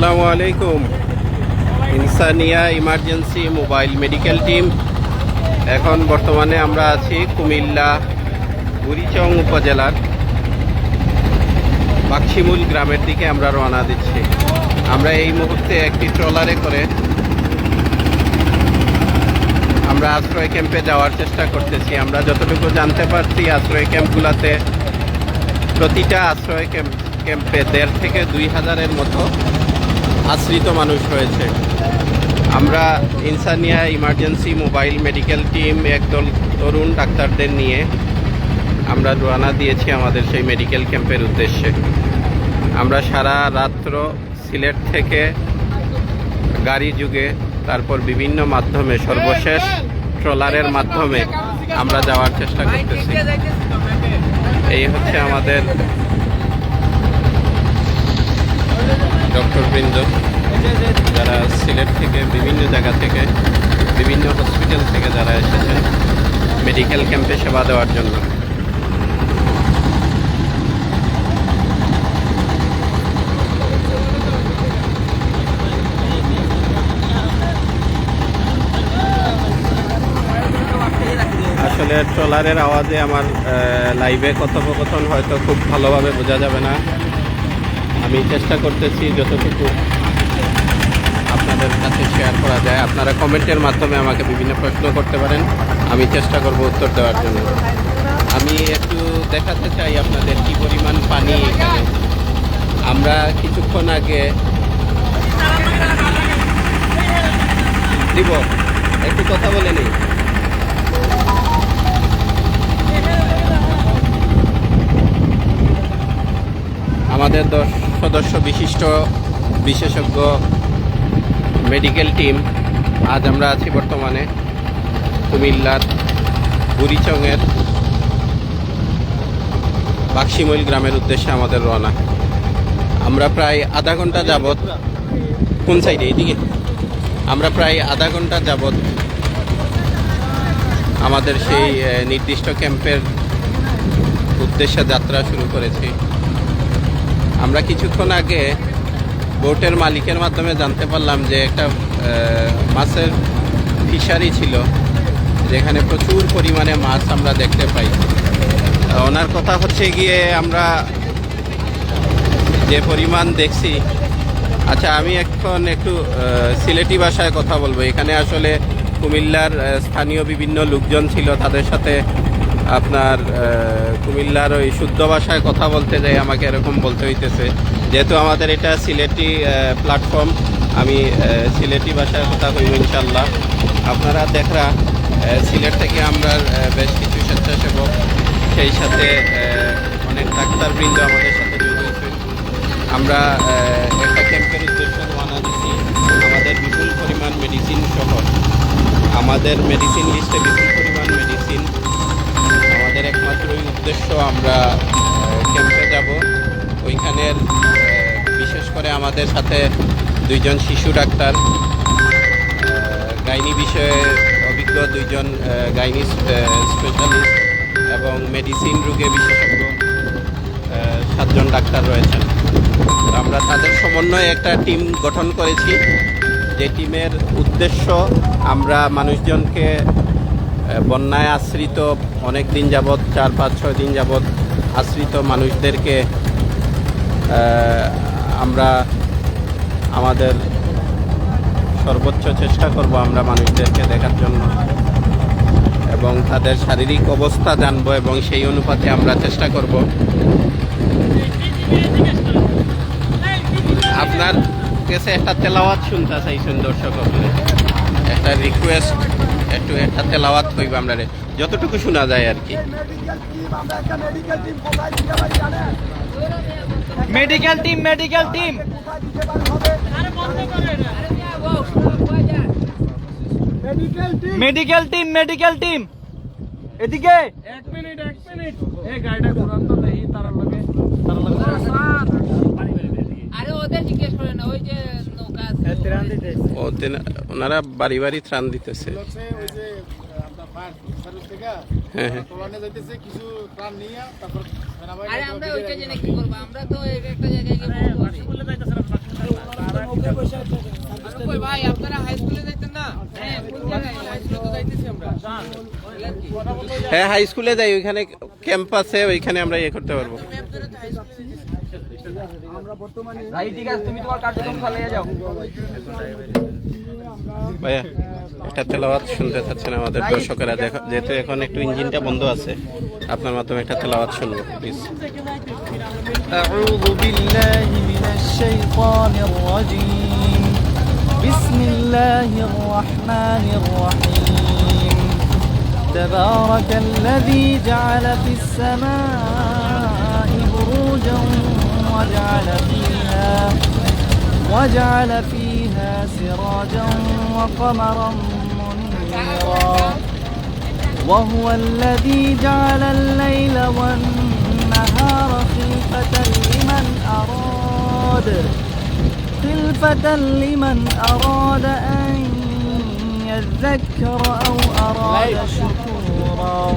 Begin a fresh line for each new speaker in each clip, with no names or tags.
আসসালামু আলাইকুম। Insaniya emergency mobile medical team. এখন বর্তমানে আমরা আছি কুমিল্লা, বুড়িচং উপজেলার বাক্সিমুল গ্রামের দিকে আমরা রওনা দিচ্ছি। আমরা এই মুহূর্তে একটি ট্রলারে করে আমরা আশ্রয় ক্যাম্পে যাওয়ার চেষ্টা করতেছি। আমরা যতটুকু জানতে পারছি, আশ্রয় ক্যাম্পগুলোতে প্রতিটা আশ্রয় ক্যাম্প ক্যাম্পে দেড় থেকে দুই হাজারের মতো আশ্রিত মানুষ হয়েছে। আমরা Insaniya emergency mobile medical team, একদল তরুণ ডাক্তারদের নিয়ে আমরা রওনা দিয়েছি আমাদের সেই মেডিকেল ক্যাম্পের উদ্দেশ্যে। আমরা সারা রাত্র সিলেট থেকে গাড়ি যুগে, তারপর বিভিন্ন মাধ্যমে, সর্বশেষ ট্রলারের মাধ্যমে আমরা যাওয়ার চেষ্টা করতেছি। এই হচ্ছে আমাদের ডক্টর বৃন্দ যারা সিলেট থেকে বিভিন্ন জায়গা থেকে, বিভিন্ন হসপিটাল থেকে যারা এসেছেন মেডিকেল ক্যাম্পে সেবা দেওয়ার জন্য। আসলে ট্রলারের আওয়াজে আমার লাইভে কথোপকথন হয়তো খুব ভালোভাবে বোঝা যাবে না। আমি চেষ্টা করতেছি যতটুকু আপনাদের কাছে শেয়ার করা যায়। আপনারা কমেন্টের মাধ্যমে আমাকে বিভিন্ন প্রশ্ন করতে পারেন। আমি চেষ্টা করব উত্তর দেওয়ার জন্য। আমি একটু দেখাতে চাই আপনাদের কি পরিমাণ পানি এখানে। আমরা কিছুক্ষণ আগে দিব। একটু কথা বলে নিই। আমাদের দশ সদস্য বিশিষ্ট বিশেষজ্ঞ মেডিকেল টিম আজ আমরা আছি বর্তমানে কুমিল্লার বুড়িচংয়ের বাক্সিমইল গ্রামের উদ্দেশ্যে আমাদের রওনা। আমরা প্রায় আধা ঘণ্টা যাবৎ কোন সাইডে এইদিকে আমরা প্রায় আধা ঘণ্টা যাবৎ আমাদের সেই নির্দিষ্ট ক্যাম্পের উদ্দেশ্যে যাত্রা শুরু করেছি। আমরা কিছুক্ষণ আগে বোটের মালিকের মাধ্যমে জানতে পারলাম যে একটা মাছের ফিশারি ছিল, যেখানে প্রচুর পরিমাণে মাছ আমরা দেখতে পাই। ওনার কথা হচ্ছে গিয়ে আমরা যে পরিমাণ দেখছি আচ্ছা আমি এখন একটু সিলেটি ভাষায় কথা বলব। এখানে আসলে কুমিল্লার স্থানীয় বিভিন্ন লোকজন ছিল, তাদের সাথে আপনার কুমিল্লার ওই শুদ্ধ ভাষায় কথা বলতে যাই, আমাকে এরকম বলতে হইতেছে। যেহেতু আমাদের এটা সিলেটি প্ল্যাটফর্ম আমি সিলেটি ভাষায় কথা কইব ইনশাল্লাহ আপনারা দেখরা সিলেট থেকে আমরা বেশ কিছু স্বেচ্ছাসেবক, সেই সাথে অনেক ডাক্তারবৃন্দ আমাদের সাথে আমরা একটা ক্যাম্পের উদ্দেশ্যে রওনা দিচ্ছি আমাদের বিপুল পরিমাণ মেডিসিন সহ, আমাদের মেডিসিন লিস্টে বিপুল পরিমাণ মেডিসিন আমাদের একমাত্রই উদ্দেশ্য আমরা ক্যাম্পে যাব। ওইখানের বিশেষ করে আমাদের সাথে দুইজন শিশু ডাক্তার গাইনি বিষয়ে অভিজ্ঞ দুইজন গাইনি স্পেশালিস্ট এবং মেডিসিন রোগে বিশেষজ্ঞ সাতজন ডাক্তার রয়েছেন। আমরা তাদের সমন্বয়ে একটা টিম গঠন করেছি। যে টিমের উদ্দেশ্য আমরা মানুষজনকে বন্যায় আশ্রিত অনেক দিন যাবৎ, চার, পাঁচ, ছয় দিন যাবৎ আশ্রিত মানুষদেরকে আমরা আমাদের সর্বোচ্চ চেষ্টা করব আমরা মানুষদেরকে দেখার জন্য এবং তাদের শারীরিক অবস্থা জানব এবং সেই অনুপাতে আমরা চেষ্টা করব আপনার কাছে একটা তেলাওয়াত শুনতে চাইছেন দর্শক। একটা রিকোয়েস্ট একটু একটা তেলাওয়াত কইব আমরা রে। যতটুকু শোনা যায় আর কি।
Medical team medical team medical team medical team এদিকে।
এক মিনিট এক মিনিট। এই গাড়িটা ঘোরান তো দেখি তার লগে তার লগে।
আরে ওদের জিজ্ঞেস করে না ওই যে
ওনারা বাড়ি বাড়ি ত্রাণ দিতেছে। হ্যাঁ হ্যাঁ।
ভাই আপনারা হাই স্কুলে যাইতেন না? হ্যাঁ হাই স্কুলে
হ্যাঁ হাই স্কুলে যাই ওইখানে ক্যাম্পাসে ওইখানে আমরা ইয়ে করতে পারব। ভাইয়া একটা তেলাওয়াত শুনতে চাচ্ছেন আমাদের দর্শকেরা দেখো- যেহেতু এখন একটু ইঞ্জিনটা বন্ধ আছে আপনার মাধ্যমে একটা তেলাওয়াত শুনবো প্লিজ
أعوذ بالله من الشيطان الرجيم بسم الله الرحمن الرحيم تبارك الذي جعل في السماء بروجا وجعل فيها وجعل فيها سراجا وقمرا منيرا. وهو الذي جعل الليل والنهار خلفة لمن أراد. خلفة لمن أراد أن يذكر أو أراد شكورا.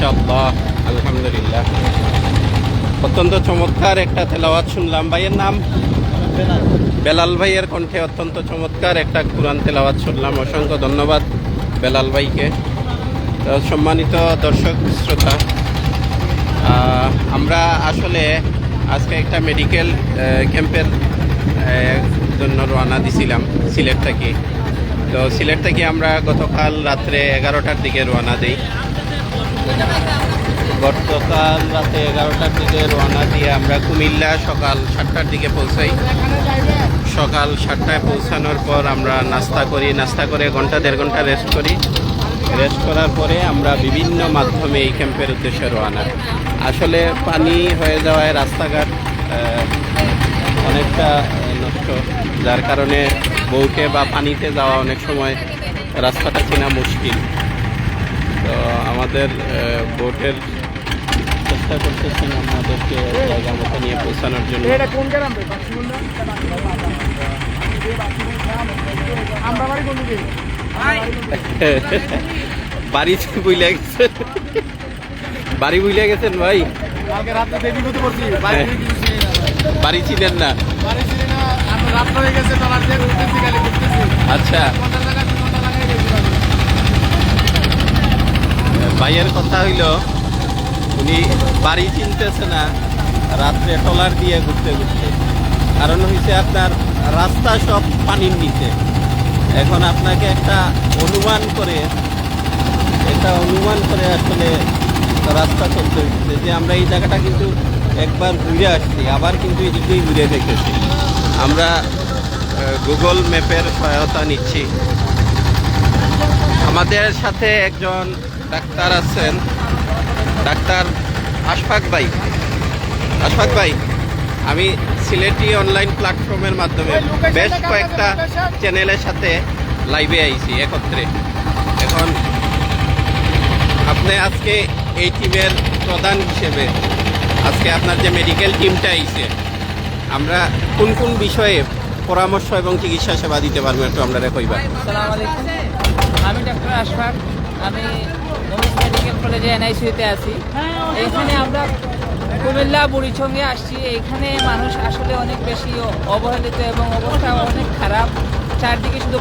মাশাআল্লাহ আলহামদুলিল্লাহ। অত্যন্ত চমৎকার একটা তেলাওয়াত শুনলাম। ভাইয়ের নাম? বেলাল ভাইয়ের কণ্ঠে অত্যন্ত চমৎকার একটা কোরআন তেলাওয়াত শুনলাম। অসংখ্য ধন্যবাদ বেলাল ভাইকে। সম্মানিত দর্শক, শ্রোতা আমরা আসলে আজকে একটা মেডিকেল ক্যাম্পের জন্য রওনা দিছিলাম সিলেট থেকে। তো সিলেট থেকে আমরা গতকাল রাত্রে এগারোটার দিকে রওনা দিই। গতকাল রাতে এগারোটার দিকে রওনা দিয়ে আমরা কুমিল্লা সকাল সাতটার দিকে পৌঁছাই। সকাল সাতটায় পৌঁছানোর পর আমরা নাস্তা করি। নাস্তা করে ঘণ্টা দেড় ঘণ্টা রেস্ট করি। রেস্ট করার পরে আমরা বিভিন্ন মাধ্যমে এই ক্যাম্পের উদ্দেশ্যে রওনা। আসলে পানি হয়ে যাওয়ায় রাস্তাঘাট অনেকটা নষ্ট। যার কারণে বউকে বা পানিতে যাওয়া অনেক সময় রাস্তাটা চেনা মুশকিল। তো আমাদের বোটের চেষ্টা করতেছেন আপনাদেরকে জায়গা মতো নিয়ে পৌঁছানোর জন্য।
বাড়ি কোন দিকে?
বাড়ি বুইলে গেছেন বাড়ি বুইলে গেছেন ভাই?
পারছি বাড়ি
ছিলেন না।
বাড়ি ছিঁড়ে না আমরা রাত্রে হয়ে গেছে টলার দিয়ে ঘুরতেছি খালি ঘুরতেছি
আচ্ছা
ঘণ্টা লাগা দু ঘণ্টা লাগাই গেছি আমি।
ভাইয়ের কথা হইল, উনি বাড়ি চিনতেছে না, রাত্রে টলার দিয়ে ঘুরতে ঘুরতে। কারণ হয়েছে আপনার রাস্তা সব পানির নিচে। এখন আপনাকে একটা অনুমান করে, একটা অনুমান করে আসলে রাস্তা চলতে হচ্ছে যে আমরা এই জায়গাটা কিন্তু একবার ঘুরে আসছি, আবার কিন্তু এদিকেই ঘুরে দেখেছি। আমরা গুগল ম্যাপের সহায়তা নিচ্ছি। আমাদের সাথে একজন ডাক্তার আছেন, ডাক্তার আশফাক ভাই। আশফাক ভাই, আমি সিলেটি অনলাইন প্ল্যাটফর্মের মাধ্যমে বেশ কয়েকটা চ্যানেলের সাথে লাইভে আইছি একত্রে। এখন আপনি আজকে এই টিমের প্রধান হিসেবে আজকে আপনার যে মেডিকেল টিমটা আইছে, আমরা কোন কোন বিষয়ে পরামর্শ এবং চিকিৎসা সেবা দিতে পারব একটু আমরা কইবা
আমি ডক্টর আশফাক। আমি মেডিকেল কলেজে এনআইসিউতে আছি। এইখানে আমরা কুমিল্লা বুড়িছঙ্গে আসছি। এইখানে মানুষ আসলে অনেক বেশি অবহেলিত এবং অবস্থা অনেক খারাপ। চারদিকে শুধু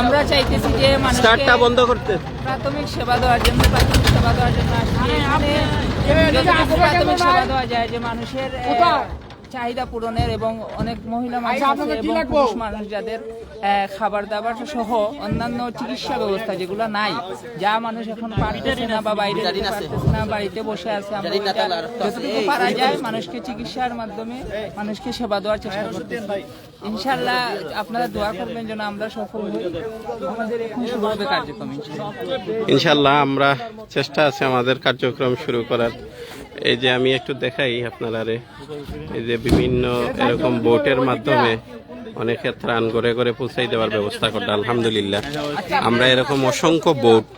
আমরা চাইতেছি যে
স্টার্টটা বন্ধ করতে।
প্রাথমিক সেবা দেওয়ার জন্য প্রাথমিক সেবা দেওয়ার জন্য আসছি। প্রাথমিক সেবা দেওয়া যায় যে মানুষের চাহিদা পূরণের এবং অনেক মহিলা মানুষ আছে এবং পুরুষ মানুষ যাদের খাবার দাবার সহ অন্যান্য চিকিৎসা ব্যবস্থা যেগুলো নাই যা মানুষ এখন পারতেছে না বা বাইরে পারতেছে না বাড়িতে বসে আছে আমরা যতটুকু পারা যায় মানুষকে চিকিৎসার মাধ্যমে মানুষকে সেবা দেওয়ার চেষ্টা করতেছি। ইনশাল্লাহ আপনারা দোয়া করবেন যেন আমরা সফল হই। আমাদের এখন শুরু হবে কার্যক্রম ইনশাল্লাহ
আমরা চেষ্টা আছে আমাদের কার্যক্রম শুরু করার। এই যে আমি একটু দেখাই আপনারা এই যে বিভিন্ন এরকম বোটের মাধ্যমে অনেক অনেকে আন করে করে পৌঁছাই দেওয়ার ব্যবস্থা করতে আলহামদুলিল্লাহ। আমরা এরকম অসংখ্য বোট